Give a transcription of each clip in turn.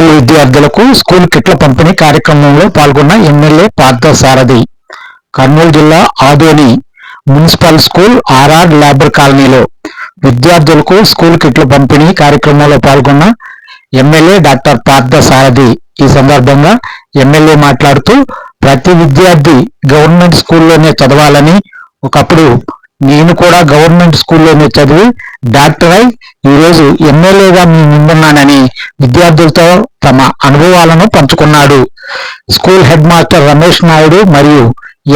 School విద్యార్థులకు school కిట్ల పంపిణీ కార్యక్రమంలో పాల్గొన్న ఎమ్మెల్యే పార్థసారథి కర్నూలు జిల్లా Adoni municipal school RR labour కాలనీలో విద్యార్థులకు స్కూల్ కిట్ల పంపిణీ కార్యక్రమంలో పాల్గొన్న ఎమ్మెల్యే డాక్టర్ పార్థసారథి ఈ సందర్భంగా ఎమ్మెల్యే మాట్లాడుతూ ప్రతి విద్యార్థి గవర్నమెంట్ స్కూల్లోనే చదవాలని ఒకప్పుడు నేను కూడా గవర్నమెంట్ స్కూల్లోనే చదివి డాక్టర్ అయి ఈరోజు ఎమ్మెల్యేగా మీ ముందున్నానని విద్యార్థులతో తమ అనుభవాలను పంచుకున్నాడు. School head master Ramesh Naidu మరియు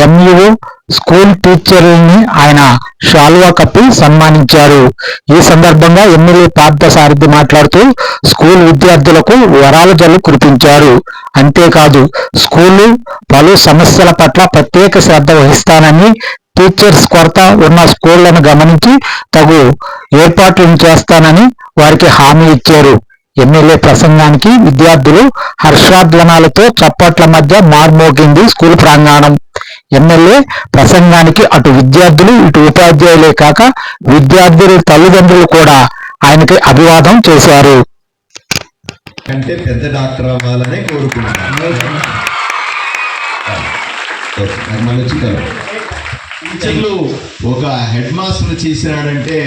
ఎంఈఓ స్కూల్ టీచర్లని ఆయన షాల్వా కప్పి సన్మానించారు. ఈ సందర్భంగా ఎమ్మెల్యే పార్థసారథి మాట్లాడుతూ స్కూల్ విద్యార్థులకు వరాల జల్లు కురిపించారు. అంతేకాదు స్కూలు పలు సమస్యల పట్ల ప్రత్యేక శ్రద్ధ వహిస్తానని టీచర్స్ కొరత ఉన్న స్కూళ్ళను గమనించి తగు ఏర్పాట్లను చేస్తానని వారికి హామీ ఇచ్చారు. ఎమ్మెల్యే ప్రసంగానికి విద్యార్థులు హర్షాధ్వనాలతో చప్పట్ల మధ్య మార్మోగింది స్కూల్ ప్రాంగణం. ఎమ్మెల్యే ప్రసంగానికి అటు విద్యార్థులు ఇటు ఉపాధ్యాయులే కాక విద్యార్థుల తల్లిదండ్రులు కూడా ఆయనకి అభివాదం చేశారు. అంటే పెద్ద డాక్టర్ అవ్వాలనే కోరుకుంటున్నాను ఓకే, నాకు మళ్ళీ వచ్చి కలవండి. టీచర్లు ఒక హెడ్ మాస్టర్ చేసినాడంటే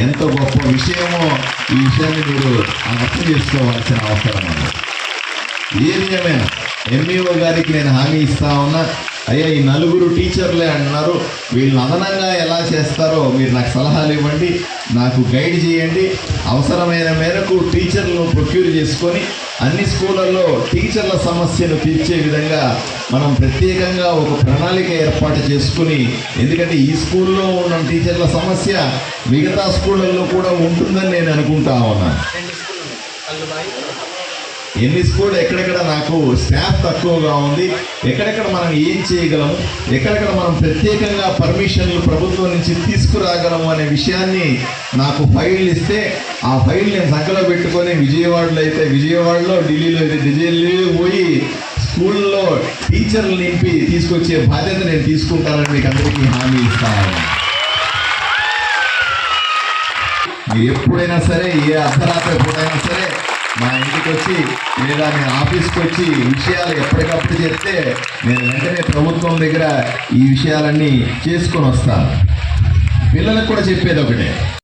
ఎంత గొప్ప విషయమో ఈ విషయాన్ని మీరు అర్థం చేసుకోవాల్సిన అవసరం ఏ ఏది ఏమైనా ఎంఈఓ గారికి నేను హామీ ఇస్తా ఉన్నా అయ్యా ఈ నలుగురు టీచర్లే అంటున్నారు వీళ్ళని అదనంగా ఎలా చేస్తారో మీరు నాకు సలహాలు ఇవ్వండి. నాకు గైడ్ చేయండి. అవసరమైన మేరకు టీచర్లను ప్రొక్యూర్ చేసుకొని అన్ని స్కూళ్ళల్లో టీచర్ల సమస్యను తీర్చే విధంగా మనం ప్రత్యేకంగా ఒక ప్రణాళిక ఏర్పాటు చేసుకుని ఎందుకంటే ఈ స్కూల్లో ఉన్న టీచర్ల సమస్య మిగతా స్కూళ్ళల్లో కూడా ఉంటుందని నేను అనుకుంటా ఉన్నాను. ఎన్ని స్కూల్ ఎక్కడెక్కడ నాకు స్టాఫ్ తక్కువగా ఉంది ఎక్కడెక్కడ మనం ఏం చేయగలము ఎక్కడెక్కడ మనం ప్రత్యేకంగా పర్మిషన్లు ప్రభుత్వం నుంచి తీసుకురాగలము అనే విషయాన్ని నాకు ఫైల్ ఇస్తే ఆ ఫైల్ నేను సంఖ్యలో పెట్టుకొని విజయవాడలో అయితే విజయవాడలో ఢిల్లీలో అయితే ఢిల్లీలో పోయి స్కూల్లో టీచర్లు నింపి తీసుకొచ్చే బాధ్యత నేను తీసుకుంటానని మీకు అందరికీ హామీ ఇస్తాను మీరు ఎప్పుడైనా సరే ఏ అర్ధరాత్రి పూటైనా సరే మా ఇంటికి వచ్చి లేదా నేను ఆఫీస్కి వచ్చి విషయాలు ఎప్పటికప్పుడు చెప్తే నేను వెంటనే ప్రభుత్వం దగ్గర ఈ విషయాలన్నీ చేసుకొని వస్తాను. పిల్లలకు కూడా చెప్పేది ఒకటే.